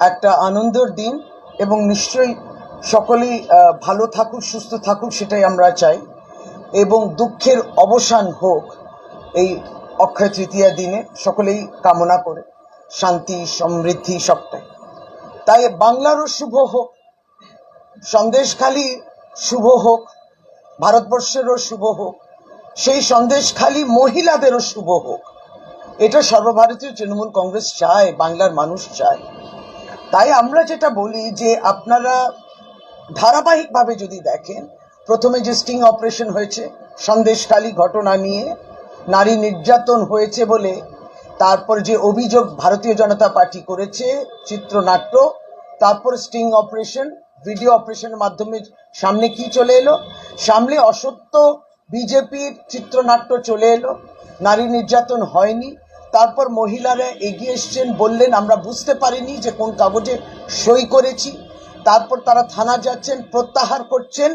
একটা আনন্দের দিন এবং নিশ্চয়ই সকলেই ভালো থাকুক, সুস্থ থাকুক, সেটাই আমরা চাই। এবং দুঃখের অবসান হোক এই অক্ষয় তৃতীয়া দিনে সকলেই কামনা করে। শান্তি, সমৃদ্ধি সবটাই। তাই বাংলারও শুভ হোক, সন্দেশখালি শুভ হোক, ভারতবর্ষেরও শুভ হোক, সেই সন্দেশখালি মহিলাদেরও শুভ হোক। এটা সর্বভারতীয় তৃণমূল কংগ্রেস চায়, বাংলার মানুষ চায়। তাই আমরা যেটা বলি যে আপনারা ধারাবাহিকভাবে যদি দেখেন, প্রথমে যে স্টিং অপারেশন হয়েছে, সন্দেশখালী ঘটনা নিয়ে নারী নির্যাতন হয়েছে বলে, তারপর যে অভিযোগ ভারতীয় জনতা পার্টি করেছে, চিত্রনাট্য, তারপর স্টিং অপারেশন, ভিডিও অপারেশনের মাধ্যমে সামনে কি চলে এলো? সামনে অসত্য বিজেপির চিত্রনাট্য চলে এলো। নারী নির্যাতন হয়নি। তারপর মহিলারা এগিয়ে এসছেন, বললেন, আমরা বুঝতে পারিনি যে কোন কাগজে সই করেছি। তারপর তারা থানা যাচ্ছেন, প্রত্যাহার করছেন।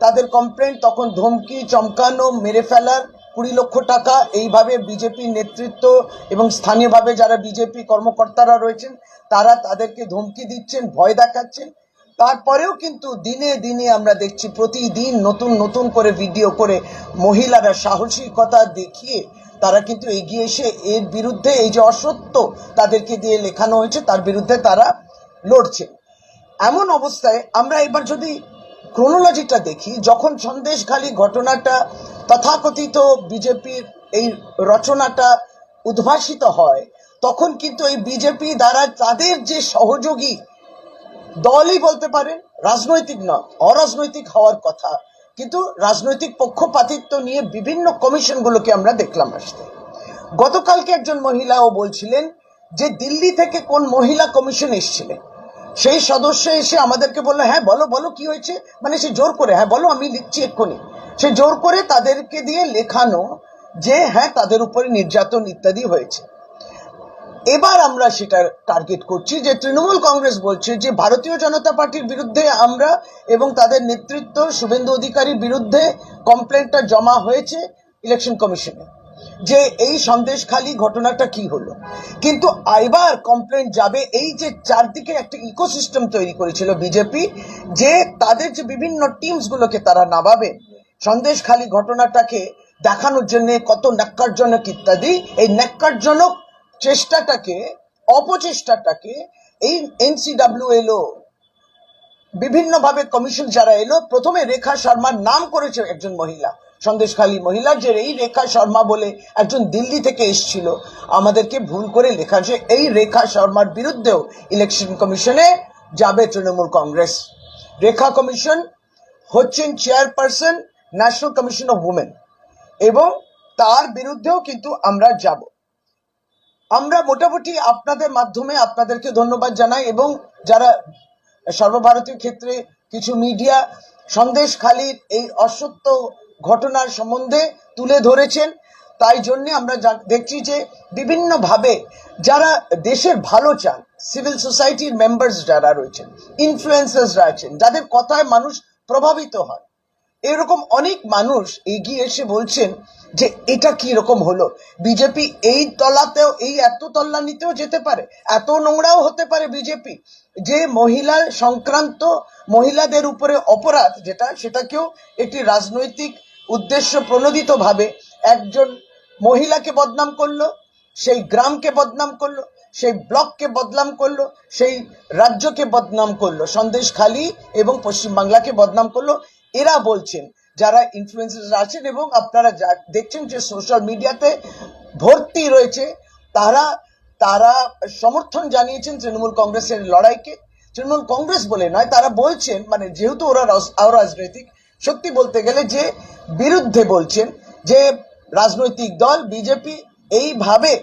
তাদের কমপ্লেন তখন ধমকি, চমকানো, মেরে ফেলার, কুড়ি লক্ষ টাকা, এইভাবে বিজেপি নেতৃত্ব এবং স্থানীয়ভাবে যারা বিজেপি কর্মকর্তারা রয়েছেন, তারা তাদেরকে ধমকি দিচ্ছেন, ভয় দেখাচ্ছেন। তারপরেও কিন্তু দিনে দিনে আমরা দেখছি, প্রতিদিন নতুন নতুন করে ভিডিও করে মহিলারা সাহসিকতা দেখিয়ে তারা কিন্তু এগিয়ে এসে এর বিরুদ্ধে এই যে অসত্য তাদেরকে দিয়ে লেখানো হয়েছে, তার বিরুদ্ধে তারা লড়ছে। এমন অবস্থায় আমরা এবার যদি ক্রোনোলজিটা দেখি, যখন সন্দেশখালী ঘটনাটা তথাকথিত বিজেপির এই রচনাটা উদ্ভাসিত হয়, তখন কিন্তু এই বিজেপি দ্বারা তাদের যে সহযোগী দলই বলতে পারেন, রাজনৈতিক নয়, অরাজনৈতিক হওয়ার কথা। কিন্তু রাজনৈতিক পক্ষপাতিত্ব নিয়ে বিভিন্ন কমিশনগুলোকে আমরা দেখলাম আসতে। গতকালকে একজন মহিলাও বলছিলেন যে দিল্লি থেকে কোন মহিলা কমিশন এসেছিলেন? সেই সদস্য এসে আমাদেরকে বলল হ্যাঁ বলো বলো, কি হয়েছে? মানে সে জোর করে হ্যাঁ বলো, আমি লিখছি এক্ষুনি। সে জোর করে তাদেরকে দিয়ে লেখানো যে হ্যাঁ তাদের উপরে নির্যাতন ইত্যাদি হয়েছে। এবার আমরা সেটা টার্গেট করছি যে তৃণমূল কংগ্রেস বলছে যে ভারতীয় জনতা পার্টির বিরুদ্ধে আমরা এবং তাদের নেতৃত্ব শুভেন্দু অধিকারীর বিরুদ্ধে কমপ্লেনটা জমা হয়েছে ইলেকশন কমিশনে যে এই সন্দেশখালী ঘটনাটা কি হলো? কিন্তু এবার কমপ্লেন যাবে এই যে চারদিকে একটা ইকোসিস্টেম তৈরি করেছিল বিজেপি যে তাদের যে বিভিন্ন টিমস গুলোকে তারা নামাবে, সন্দেশখালী ঘটনাটাকে দেখানোর জন্য কত ন্যাক্কারজনক ইত্যাদি, এই ন্যাক্কারজনক চেষ্টাটাকে, অপচেষ্টাটাকে এই এনসিডাব্লিউ এলো বিভিন্নভাবে কমিশন যারা এলো, প্রথমে রেখা শর্মার নাম করেছে একজন মহিলা, সন্দেশখালী মহিলা, যে এই রেখা শর্মা বলে একজন দিল্লি থেকে এসেছিল। আমাদেরকে ভুল করে লেখা যে এই রেখা শর্মার বিরুদ্ধেও ইলেকশন কমিশনে যাবে তৃণমূল কংগ্রেস। রেখা কমিশন হচ্ছেন chairperson national commission of women এবং তার বিরুদ্ধেও কিন্তু আমরা যাব। আমরা মোটামুটি আপনাদের মাধ্যমে আপনাদেরকে ধন্যবাদ জানাই এবং যারা সর্বভারতীয় ক্ষেত্রে কিছু মিডিয়া সন্দেশখালীর এই অসত্য ঘটনার সম্বন্ধে তুলে ধরেছেন, তাই জন্য আমরা দেখছি যে বিভিন্নভাবে যারা দেশের ভালো চান সিভিল সোসাইটির মেম্বার্স যারা রয়েছেন ইনফ্লুয়েন্সার্সরা আছেন, যাদের কথায় মানুষ প্রভাবিত হয় এরকম অনেক মানুষ এগিয়ে এসে বলছেন যে এটা কি রকম হলো? বিজেপি এই তলাতেও, এই এত তল্লানিতেও যেতে পারে, এত নোংরাও হতে পারে বিজেপি, যে মহিলা সংক্রান্ত মহিলাদের উপরে অপরাধ, যেটা সেটাকেও একটি রাজনৈতিক উদ্দেশ্য প্রণোদিত ভাবে একজন মহিলাকে বদনাম করল, সেই গ্রামকে বদনাম করল, সেই ব্লককে বদনাম করল, সেই রাজ্যকে বদনাম করল, সন্দেশখালী এবং পশ্চিমবাংলাকে বদনাম করল। এরা বলছেন, যারা ইনফ্লুয়েন্সার আছেন এবং আপনারা দেখছেন যে সোশ্যাল মিডিয়াতে ভর্তি রয়েছে, তারা তারা সমর্থন জানিয়েছেন তৃণমূল কংগ্রেসের লড়াইকে। তৃণমূল কংগ্রেস বলে নয়, তারা বলছেন মানে যেহেতু ওরা রাজ- অরাজনৈতিক, সত্যি বলতে গেলে যে বিরুদ্ধে বলছেন যে রাজনৈতিক দল, বিজেপি এইভাবে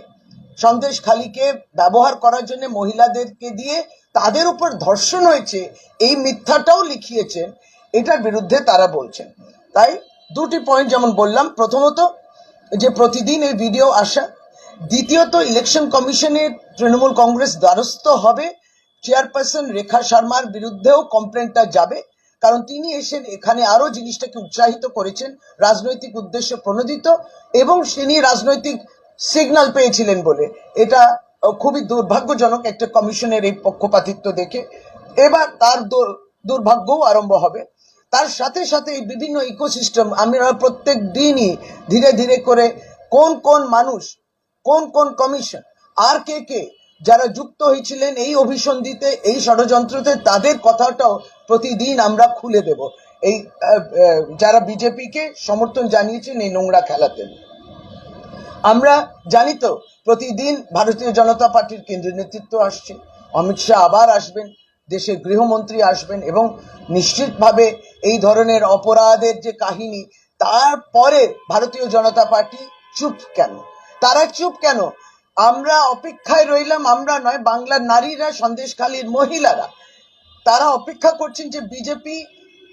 সন্দেশখালীকে ব্যবহার করার জন্য মহিলাদেরকে দিয়ে তাদের উপর ধর্ষণ হয়েছে, এই মিথ্যাটাও লিখিয়েছেন। এটার বিরুদ্ধে তারা বলছেন। তাই দুটি পয়েন্ট যেমন বললাম, প্রথমত যে প্রতিদিন এই ভিডিও আসা, দ্বিতীয়ত ইলেকশন কমিশনের তৃণমূল কংগ্রেস দ্বারস্থ হবে চেয়ারপারসন রেখা শর্মার বিরুদ্ধেও কমপ্লেনটা যাবে, কারণ তিনি এসে এখানে আরও জিনিসটাকে উৎসাহিত করেছেন, রাজনৈতিক উদ্দেশ্য প্রণোদিত, এবং তিনি রাজনৈতিক সিগন্যাল পেয়েছিলেন বলে। এটা খুবই দুর্ভাগ্যজনক একটা কমিশনের এই পক্ষপাতিত্ব দেখে। এবার তার দুর্ভাগ্যও আরম্ভ হবে। তার সাথে সাথে এই বিভিন্ন ইকোসিস্টেম আমরা প্রত্যেক দিনই ধীরে ধীরে করে কোন কোন মানুষ, কোন কোন কমিশন আর কে কে যারা যুক্ত হয়েছিলেন এই অভিসন্ধিতে, এই ষড়যন্ত্রতে, তাদের কথাটাও প্রতিদিন আমরা খুলে দেব। এই যারা বিজেপিকে সমর্থন জানিয়েছেন এই নোংরা খেলাতে। আমরা জানি তো, প্রতিদিন ভারতীয় জনতা পার্টির কেন্দ্রীয় নেতৃত্ব আসছে, অমিত শাহ আবার আসবেন, দেশের গৃহমন্ত্রী আসবেন এবং নিশ্চিতভাবে এই ধরনের অপরাধের যে কাহিনী তারপরে ভারতীয় জনতা পার্টি চুপ কেন? তারা চুপ কেন? আমরা অপেক্ষায় রইলাম, আমরা নয়, বাংলার নারীরা, সন্দেশখালীর মহিলারা। তারা অপেক্ষা করছেন যে বিজেপি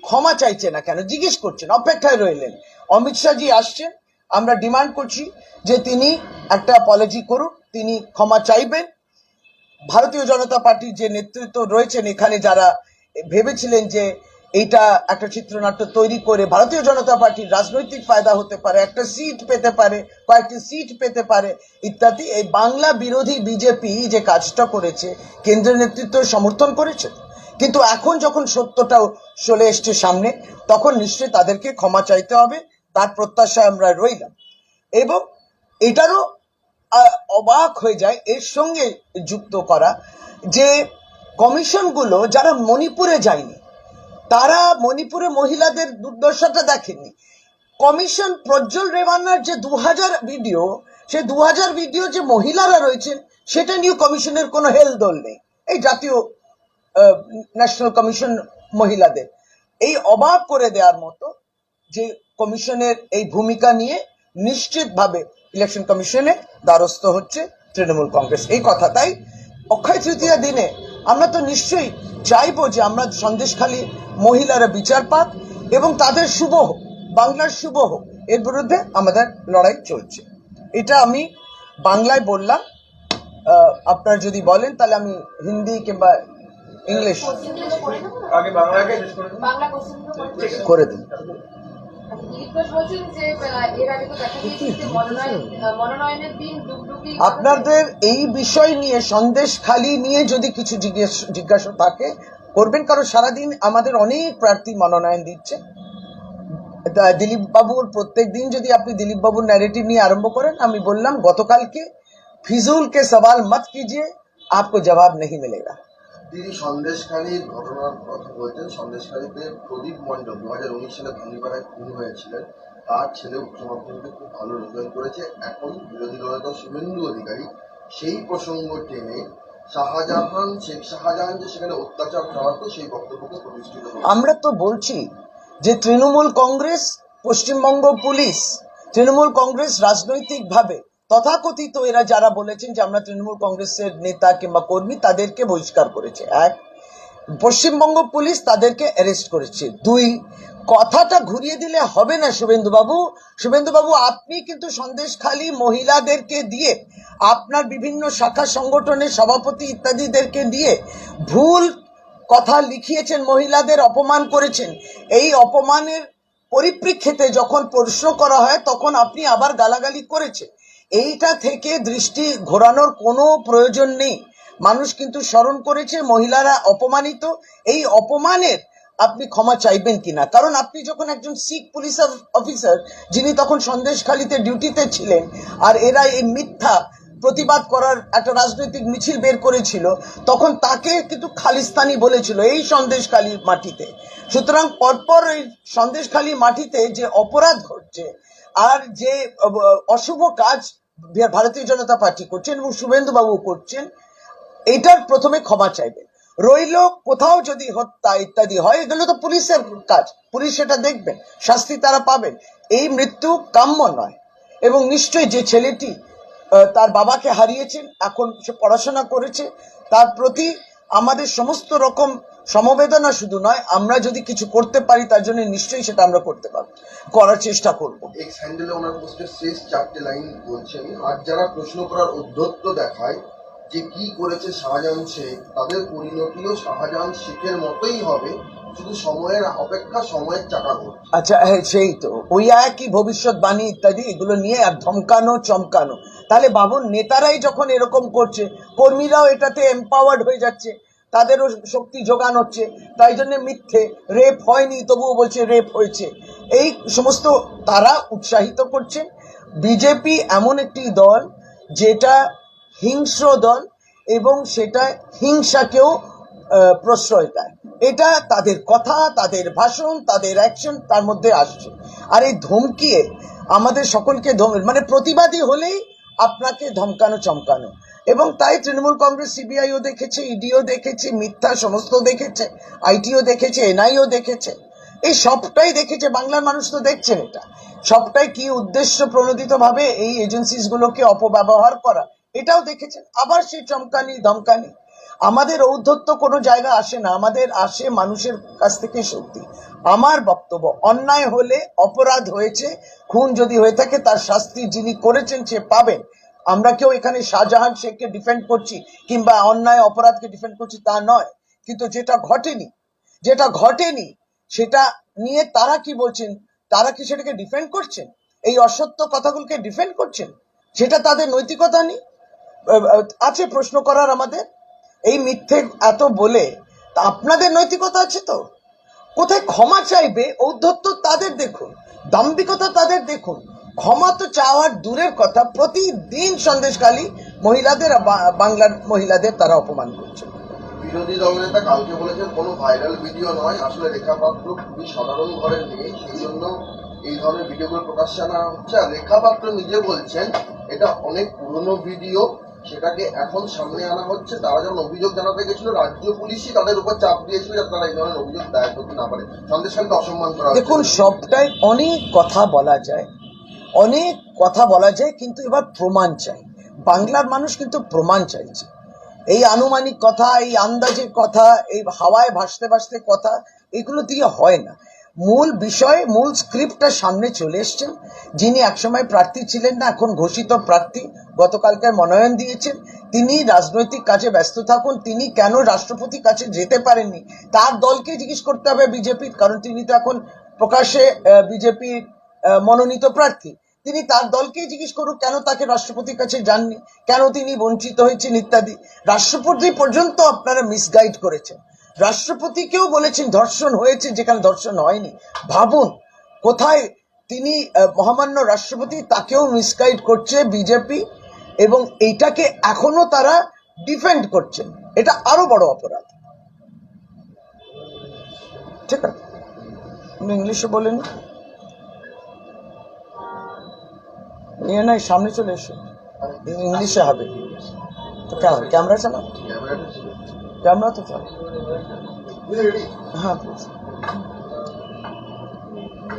ক্ষমা চাইছে না কেন? জিজ্ঞেস করছেন, অপেক্ষায় রইলেন। অমিত শাহজি আসছেন, আমরা ডিমান্ড করছি যে তিনি একটা অপলজি করুন, তিনি ক্ষমা চাইবেন। ভারতীয় জনতা পার্টির যে নেতৃত্ব রয়েছেন এখানে যারা, ভেবেছিলেন যে এইটা একটা চিত্রনাট্য তৈরি করে ভারতীয় জনতা পার্টির রাজনৈতিক ফায়দা হতে পারে, একটা সিট পেতে পারে, কয়েকটি সিট পেতে পারে, ইত্যাদি। এই বাংলা বিরোধী বিজেপি যে কাজটা করেছে কেন্দ্রীয় নেতৃত্ব সমর্থন করেছে। কিন্তু এখন যখন সত্যটাও চলে এসছে সামনে, তখন নিশ্চয়ই তাদেরকে ক্ষমা চাইতে হবে, তার প্রত্যাশায় আমরা রইলাম। এবং এটারও অবাক হয়ে যায়, এর সঙ্গে যুক্ত করা যে কমিশনগুলো যারা মণিপুরে যায়নি তারা মণিপুরে মহিলাদের দুর্দশাটা দেখেননি কমিশন প্রজ্জ্বল রেওয়ান্নার যে দু হাজার ভিডিও, সে দু হাজার ভিডিও যে মহিলারা রয়েছেন, সেটা নিয়ে কমিশনের কোনো হেল হেলদোল নেই। এই জাতীয় ন্যাশনাল কমিশন মহিলাদের। এই অবাক করে দেওয়ার মতো যে কমিশনের এই ভূমিকা নিয়ে নিশ্চিতভাবে ইলেকশন কমিশনে দ্বারস্থ হচ্ছে তৃণমূল কংগ্রেস। এই কথা, তাই অক্ষয় তৃতীয়া দিনে আমরা তো নিশ্চয়ই চাইব যে আমরা সন্দেশখালী মহিলারা বিচার পাক এবং তাদের শুভ হোক বাংলার শুভ হোক। এর বিরুদ্ধে আমাদের লড়াই চলছে। এটা আমি বাংলায় বললাম। আহ, আপনারা যদি বলেন তাহলে আমি হিন্দি কিংবা ইংলিশ করে দিন। মনোনয়নের দিন আপনাদের এই বিষয় নিয়ে সন্দেশ খালি নিয়ে যদি কিছু জিজ্ঞেস জিজ্ঞাসা থাকে করবেন কারণ সারাদিন আমাদের অনেক প্রার্থী মনোনয়ন দিচ্ছে দিলীপ বাবুর প্রত্যেক দিন যদি আপনি দিলীপ বাবুর ন্যারেটিভ নিয়ে আরম্ভ করেন আমি বললাম গতকালকে ফিজুল কে সওয়াল মত কিজিয়ে आपको जवाब नहीं मिलेगा তিনি সন্দেশখালীর ঘটনার কথা বলছেন সন্দেশখালীতে প্রদীপ মণ্ডল দু হাজার উনিশ সালে ভাঙিপাড়ায় খুন হয়েছিলেন তার ছেলে মুখ্যমন্ত্রীকে খুব ভালো রেজাল্ট করেছে। এখন বিরোধী দলনেতা শুভেন্দু অধিকারী। সেই প্রসঙ্গ টেনে শাহজাহান শেখ শাহজাহান যে সেখানে অত্যাচার চালাতো সেই বক্তব্যকে প্রতিষ্ঠিত আমরা তো বলছি যে তৃণমূল কংগ্রেস, পশ্চিমবঙ্গ পুলিশ, তৃণমূল কংগ্রেস রাজনৈতিকভাবে তথাকথিত এরা যারা বলেছেন যে আমরা তৃণমূল কংগ্রেসের নেতা কিংবা কর্মী তাদেরকে বহিষ্কার করেছে। এক পশ্চিমবঙ্গ পুলিশ তাদেরকে অ্যারেস্ট করেছে। দুই, কথাটা ঘুরিয়ে দিলে হবে না শুভেন্দু বাবু শুভেন্দু বাবু আপনি কিন্তু সন্দেশখালী মহিলাদেরকে দিয়ে, আপনার বিভিন্ন শাখা সংগঠনের সভাপতি ইত্যাদিদেরকে দিয়ে ভুল কথা লিখিয়েছেন, মহিলাদের অপমান করেছেন। এই অপমানের পরিপ্রেক্ষিতে যখন প্রশ্ন করা হয়, তখন আপনি আবার গালাগালি করেছেন। এইটা থেকে দৃষ্টি ঘোরানোর কোনো প্রয়োজন নেই। মানুষ কিন্তু স্মরণ করেছে, মহিলারা অপমানিত। এই অপমানের আপনি ক্ষমা চাইবেন কিনা? কারণ আপনি যখন একজন শিখ পুলিশ অফিসার যিনি তখন সন্দেশখালিতে ডিউটিতে ছিলেন, আর এরা এই মিথ্যা প্রতিবাদ করার একটা রাজনৈতিক মিছিল বের করেছিল, তখন তাকে কিন্তু খালিস্তানি বলেছিল এই সন্দেশখালী মাটিতে। সুতরাং পরপর এই সন্দেশখালী মাটিতে যে অপরাধ ঘটছে, আর যে অশুভ কাজ ভারতীয় জনতা পার্টি করছেন এবং শুভেন্দু বাবু করছেন এটার প্রথমে ক্ষমা চাইবে। রইল, কোথাও যদি হত্যা ইত্যাদি হয়, এগুলো তো পুলিশের কাজ। পুলিশ সেটা দেখবেন শাস্তি তারা পাবেন এই মৃত্যু কাম্য নয়। এবং নিশ্চয়ই যে ছেলেটি তার বাবাকে হারিয়েছেন, এখন সে পড়াশোনা করেছে, তার প্রতি আমাদের সমস্ত রকম সমবেদনা শুধু নয়, আমরা যদি কিছু করতে পারি, তার জন্য নিশ্চয়ই সেটা আমরা করতে পারব, করার চেষ্টা করব। এক্স হ্যান্ডেলে ওনার পোস্টের শেষ চারটে লাইন বলছেন আর যারা প্রশ্ন করার উদ্ধত্ত দেখায় যে কি করেছে শাহজাহান শেখ, তাদের পরিণতিও শাহজাহান শেখের মতোই হবে, শুধু সময়ের অপেক্ষা সময়ের চাকা আচ্ছা হ্যাঁ সেই তো। ওই একই ভবিষ্যৎবাণী ইত্যাদি, এগুলো নিয়ে আর ধমকানো, চমকানো? তাহলে বাবুর নেতারাই যখন এরকম করছে, কর্মীরাও এটাতে এম্পাওয়ার্ড হয়ে যাচ্ছে, তাদেরও শক্তি যোগান হচ্ছে, তাই জন্য মিথ্যে রেপ হয়নি, তবুও বলছে রেপ হয়েছে। এই সমস্ত তারা উৎসাহিত করছে। বিজেপি এমন একটি দল, যেটা হিংস্র দল এবং সেটা হিংসাকেও প্রশ্রয় দেয়। এটা তাদের কথা, তাদের ভাষণ, তাদের অ্যাকশন তার মধ্যে আসছে। আর এই ধমকিয়ে আমাদের সকলকে ধম- মানে প্রতিবাদী হলেই আপনাকে ধমকানো, চমকানো। এবং তাই তৃণমূল কংগ্রেস, সিবিআইও দেখেছে, ইডিও দেখেছে, মিথ্যা সমস্ত দেখেছে, আইটিও দেখেছে, এনআইও দেখেছে। এই সবটাই দেখেছে, বাংলার মানুষ তো দেখছেন এটা। সবটাই কি উদ্দেশ্য প্রণোদিত ভাবে এই এজেন্সিস গুলোকে অপব্যবহার করা? এটাও দেখেছেন। আবার সেই চমকানি ধমকানি আমাদের ঔদ্ধত্য কোনো জায়গা আসে না। আমাদের আসে মানুষের কাছ থেকে শক্তি। আমার বক্তব্য, অন্যায় হলে অপরাধ হয়েছে, খুন যদি হয়ে থাকে, তার শাস্তি যিনি করেছেন সে পাবেন। আমরা কেউ এখানে শাহজাহান শেখকে ডিফেন্ড করছি কিংবা অন্যায়, অপরাধকে ডিফেন্ড করছি তা নয়। কিন্তু যেটা ঘটেনি যেটা ঘটেনি, সেটা নিয়ে তারা কি বলছেন? তারা কি সেটাকে ডিফেন্ড করছেন? এই অসত্য কথাগুলোকে ডিফেন্ড করছেন? সেটা তাদের নৈতিকতা নেই? আছে প্রশ্ন করার আমাদের? এই মিথ্যে এত বলে তা আপনাদের নৈতিকতা আছে তো? কোথায় ক্ষমা চাইবে? ঔদ্ধত্য তাদের দেখুন, দাম্ভিকতা তাদের দেখুন। ক্ষমা তো চাওয়ার দূরের কথা, প্রতিদিন সন্দেশকালী মহিলাদের বাংলার মহিলাদের তারা অপমান করছে। বিরোধী দলনেতা কালকে বলেছেন, কোনো ভাইরাল ভিডিও নয়, আসলে রেখা পাত্র খুবই সাধারণ ঘরের মেয়ে সেই জন্য এই ধরনের ভিডিওগুলো প্রকাশ্যে আনা হচ্ছে। আর রেখা পাত্র নিজে বলছেন, এটা অনেক পুরনো ভিডিও সেটাকে এখন সামনে আনা হচ্ছে। তারা যখন অভিযোগ জানাতে গেছিল, রাজ্য পুলিশই তাদের উপর চাপ দিয়েছিল যাতে তারা এই ধরনের অভিযোগ দায়ের করতে না পারে সন্দেশখালীকে অসম্মান করা দেখুন, সবটাই অনেক কথা বলা যায়। অনেক কথা বলা যায়, কিন্তু এবার প্রমাণ চাই। বাংলার মানুষ কিন্তু প্রমাণ চাইছে। এই আনুমানিক কথা, এই আন্দাজের কথা, এই হাওয়ায় ভাসতে ভাসতে কথা, এগুলো দিয়ে হয় না। মূল বিষয়, মূল স্ক্রিপ্টটা সামনে চলে এসছেন। যিনি একসময় প্রার্থী ছিলেন না, এখন ঘোষিত প্রার্থী। গতকালকে মনোনয়ন দিয়েছেন। তিনি রাজনৈতিক কাজে ব্যস্ত থাকুন। তিনি কেন রাষ্ট্রপতির কাছে যেতে পারেননি? তার দলকে জিজ্ঞেস করতে হবে বিজেপির, কারণ তিনি তো এখন প্রকাশ্যে বিজেপির মনোনীত প্রার্থী। তিনি তার দলকেই জিজ্ঞেস করুক কেন তাকে রাষ্ট্রপতির কাছে যাননি? কেন তিনি বঞ্চিত হয়েছেন? ইত্যাদি। রাষ্ট্রপতি পর্যন্ত আপনারা মিসগাইড করেছেন। রাষ্ট্রপতিকেও বলেছেন ধর্ষণ হয়েছে, যেখানে ধর্ষণ হয়নি। ভাবুন, কোথায় তিনি মহামান্য রাষ্ট্রপতি তাকেও মিসগাইড করছে বিজেপি, এবং এইটাকে এখনও তারা ডিফেন্ড করছেন। এটা আরও বড় অপরাধ। ঠিক আছে। ইংলিশে বলেন? ইয়ে নাই, সামনে চলে এসো। ইংলিশে হবে। তো ক্যামেরা চালাও। Dumb motherfucker. Huh, please.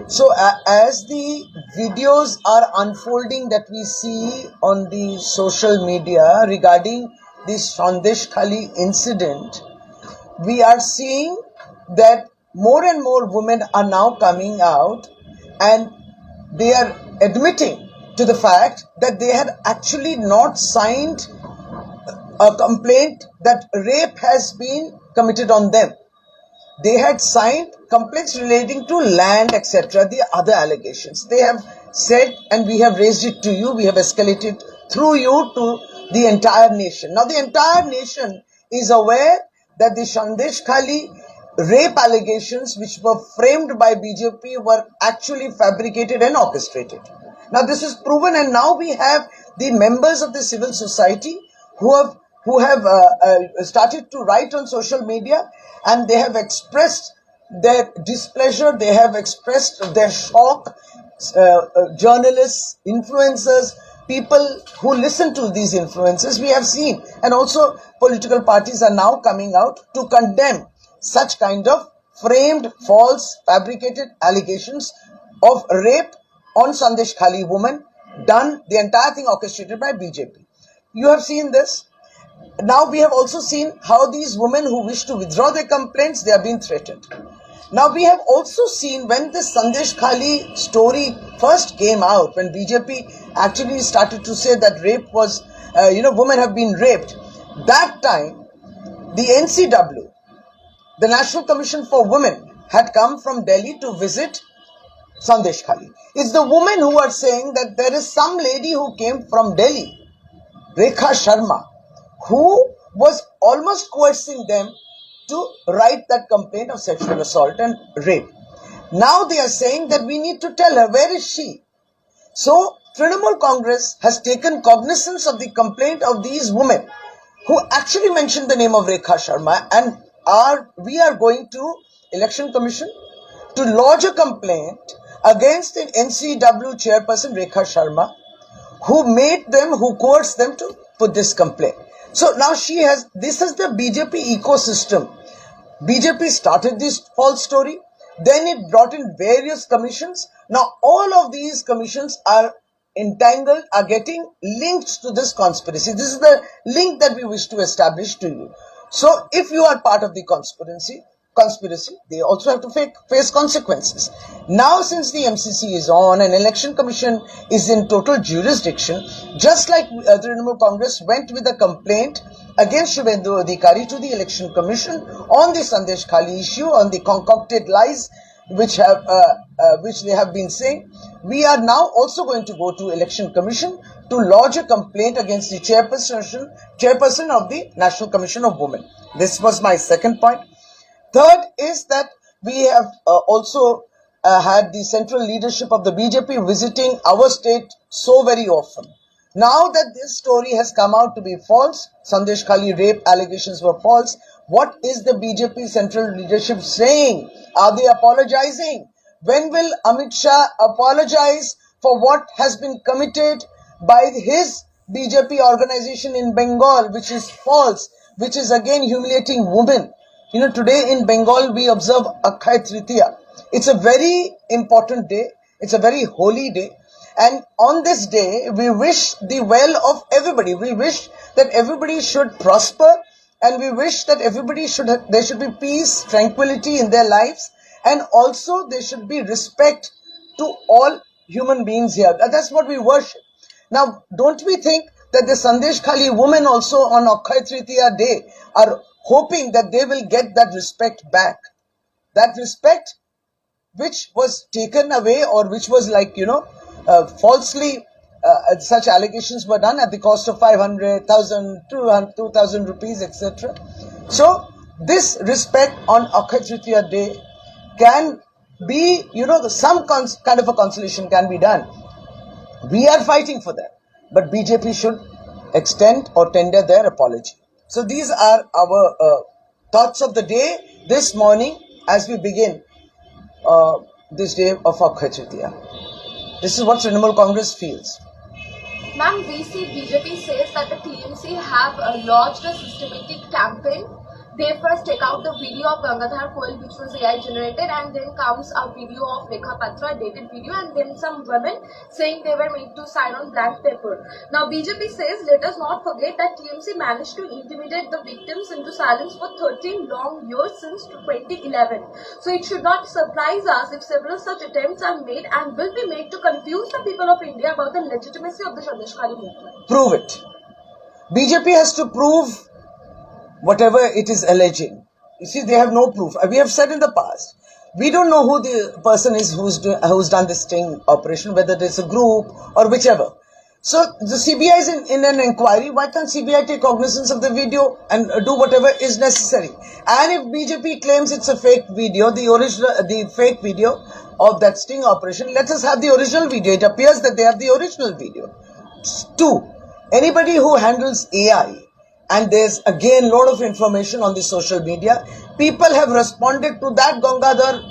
So uh, as the videos are unfolding that we see on the social media regarding this Sandesh Khali incident, we are seeing that more and more women are now coming out and they are admitting to the fact that they had actually not signed a complaint that rape has been committed on them they had signed complaints relating to land, etc., the other allegations. They have said, and we have raised it to you, we have escalated through you to the entire nation. Now, the entire nation is aware that the Shandesh Khali rape allegations, which were framed by BJP, were actually fabricated and orchestrated. Now, this is proven, and now we have the members of the civil society who have who have uh, uh, started to write on social media and they have expressed their displeasure, they have expressed their shock. Uh, uh, journalists, influencers, people who listen to these influences, we have seen, and also political parties are now coming out to condemn such kind of framed, false, fabricated allegations of rape on Sandesh Khali woman done, the entire thing orchestrated by BJP. You have seen this now we have also seen how these women who wish to withdraw their complaints they are being threatened now we have also seen when this sandesh khali story first came out when bjp actually started to say that rape was uh, you know women have been raped That time, the NCW, the National Commission for Women, had come from Delhi to visit Sandesh Khali. It's the women who are saying that there is some lady who came from Delhi, Rekha Sharma, who was almost coercing them to write that complaint of sexual assault and rape. Now they are saying that we need to tell her where is she. So Trinamool Congress has taken cognizance of the complaint of these women who actually mentioned the name of Rekha Sharma and are we are going to election commission to lodge a complaint against the NCW chairperson Rekha Sharma who made them, who coerced them to put this complaint. So now she has, this is the BJP ecosystem. BJP started this false story, then it brought in various commissions. Now all of these commissions are entangled, are getting linked to this conspiracy. This is the link that we wish to establish to you. So if you are part of the conspiracy, conspiracy, they also have to fa- face consequences. Now, since the MCC is on and election commission is in total jurisdiction, just like uh, the Trinamool Congress went with a complaint against Shubhendu Adhikari to the election commission on the Sandesh Khali issue, on the concocted lies which have uh, uh, which they have been saying. We are now also going to go to election commission to lodge a complaint against the chairperson chairperson of the National Commission of Women. This was my second point. Third is that we have uh, also uh, had the central leadership of the BJP visiting our state so very often. Now that this story has come out to be false, Sandesh Khali rape allegations were false, what is the BJP central leadership saying? Are they apologizing? When will Amit Shah apologize for what has been committed by his BJP organization in Bengal, which is false, which is again humiliating women? You know, today in Bengal we observe Akshaya Tritiya. It's a very important day. It's a very holy day. And on this day, we wish the well of everybody. We wish that everybody should prosper and we wish that everybody should, have, there should be peace, tranquility in their lives and also there should be respect to all human beings here. That's what we worship. Now, don't we think that the Sandesh Khali women also on Akshaya Tritiya day are hoping that they will get that respect back? That respect which was taken away or which was like, you know, uh, falsely, uh, such allegations were done at the cost of 500, 1,000, 2,000 rupees, etc. So, this respect on Akshaya Tritiya day can be, you know, some kind of a consolation can be done. We are fighting for that. But BJP should extend or tender their apology. So these are our uh, thoughts of the day this morning as we begin uh, this day of Akshaya Tritiya. This is what Trinamool Congress feels. Ma'am, we see BJP says that the TMC have uh, launched a systematic campaign. They first take out the video of Gangadhar Koil, which was AI generated, and then comes a video of Rekha Patra, dated video, and then some women saying they were made to sign on blank paper. Now, BJP says, let us not forget that TMC managed to intimidate the victims into silence for 13 long years since 2011. So, it should not surprise us if several such attempts are made and will be made to confuse the people of India about the legitimacy of the Sandeshkhari movement. Prove it. BJP has to prove whatever it is alleging. You see, they have no proof. We have said in the past, we don't know who the person is who's do, who's done this sting operation, whether it's a group or whichever. So the CBI is in, in an inquiry. Why can't CBI take cognizance of the video and do whatever is necessary? And if BJP claims it's a fake video, the original, the fake video of that sting operation, let us have the original video. It appears that they have the original video. Two, anybody who handles AI, and there's again lot of information on the social media, people have responded to that Gangadhar,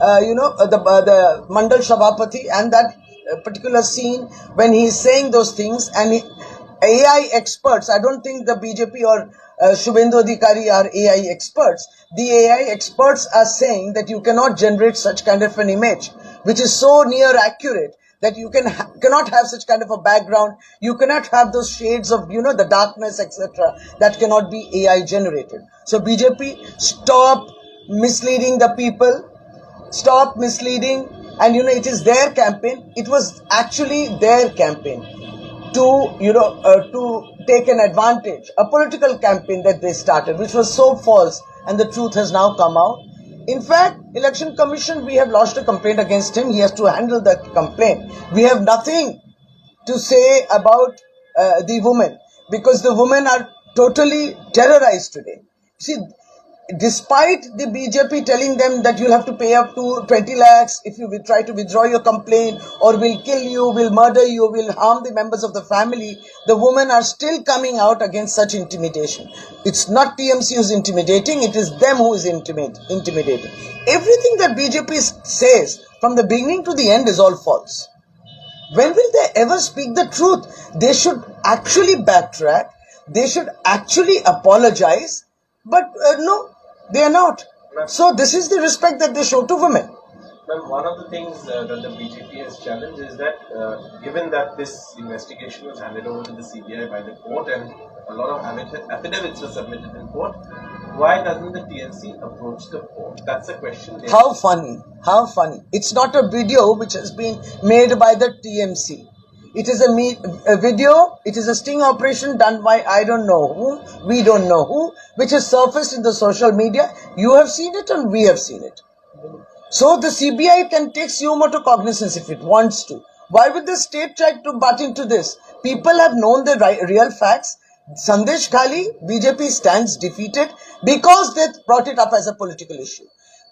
uh, you know, uh, the uh, the Mandal Shabapati and that uh, particular scene when he's saying those things and he, AI experts, I don't think the BJP or uh, Shubhendu Adhikari are AI experts. The AI experts are saying that you cannot generate such kind of an image, which is so near accurate that you can ha- cannot have such kind of a background. You cannot have those shades of you know the darkness, etc. That cannot be AI generated. So BJP, stop misleading the people stop misleading and you know it is their campaign it was actually their campaign to you know uh, to take an advantage a political campaign that they started which was so false and the truth has now come out in fact election commission we have lodged a complaint against him. He has to handle that complaint. We have nothing to say about uh, the women because the women are totally terrorized today. See despite the BJP telling them that you'll have to pay up to 20 lakhs if you will try to withdraw your complaint or will kill you, will murder you, will harm the members of the family, the women are still coming out against such intimidation. It's not TMC who's intimidating, it is them who is intimidate, intimidating. Everything that BJP says from the beginning to the end is all false. When will they ever speak the truth? They should actually backtrack. They should actually apologize. But uh, no, they are not. So this is the respect that they show to women. Ma'am, one of the things uh, that the BJP has challenged is that uh, given that this investigation was handed over to the CBI by the court and a lot of affidavits were submitted in court, why doesn't the TNC approach the court? That's the question. How funny. How funny. It's not a video which has been made by the TMC. It is a, me- a video, it is a sting operation done by I don't know who, we don't know who, which has surfaced in the social media. You have seen it and we have seen it. So the CBI can take sumoto cognizance if it wants to. Why would the state try to butt into this? People have known the ri- real facts. Sandesh Khali, BJP stands defeated because they brought it up as a political issue.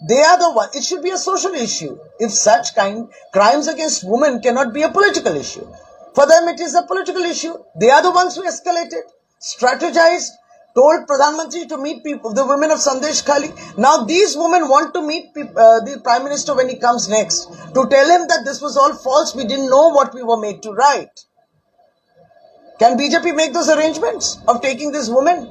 They are the one. It should be a social issue. If such kind crimes against women cannot be a political issue, for them it is a political issue. They are the ones who escalated, strategized, told Pradhan Mantri to meet people, the women of Sandesh Khali. Now these women want to meet uh, the Prime Minister when he comes next to tell him that this was all false. We didn't know what we were made to write. Can BJP make those arrangements of taking this woman?